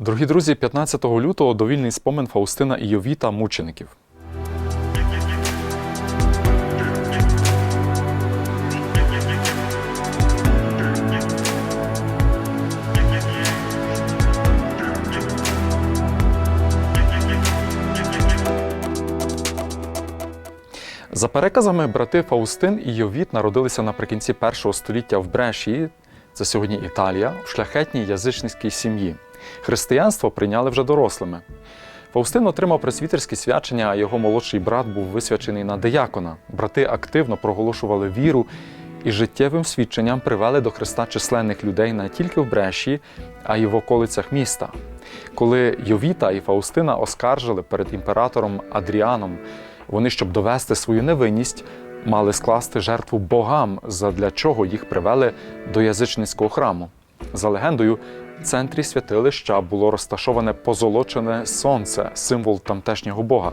Дорогі друзі, 15 лютого довільний спомин Фаустина і Йовіта мучеників. За переказами, брати Фаустин і Йовіт народилися наприкінці першого століття в Брешії, це сьогодні Італія, в шляхетній язичницькій сім'ї. Християнство прийняли вже дорослими. Фаустин отримав пресвітерське свячення, а його молодший брат був висвячений на диякона. Брати активно проголошували віру і життєвим свідченням привели до Христа численних людей не тільки в Бреші, а й в околицях міста. Коли Йовіта і Фаустина оскаржили перед імператором Адріаном, вони, щоб довести свою невинність, мали скласти жертву богам, задля чого їх привели до язичницького храму. За легендою, в центрі святилища було розташоване позолочене сонце, символ тамтешнього Бога.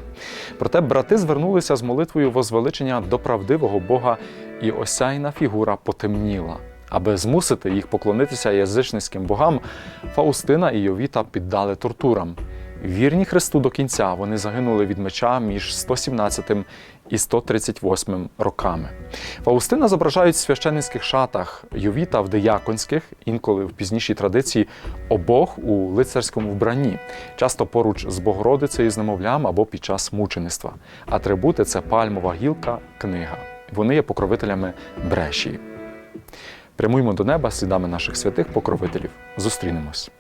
Проте брати звернулися з молитвою возвеличення до правдивого Бога, і осяйна фігура потемніла. Аби змусити їх поклонитися язичницьким богам, Фаустина і Йовіта піддали тортурам. Вірні Христу до кінця вони загинули від меча між 117 і 138 роками. Фаустина зображають в священницьких шатах, Йовіта в дияконських, інколи в пізнішій традиції, обох у лицарському вбранні, часто поруч з Богородицею з немовлям або під час мучеництва. Атрибути це пальмова гілка, книга. Вони є покровителями Брешії. Прямуємо до неба слідами наших святих покровителів. Зустрінемось.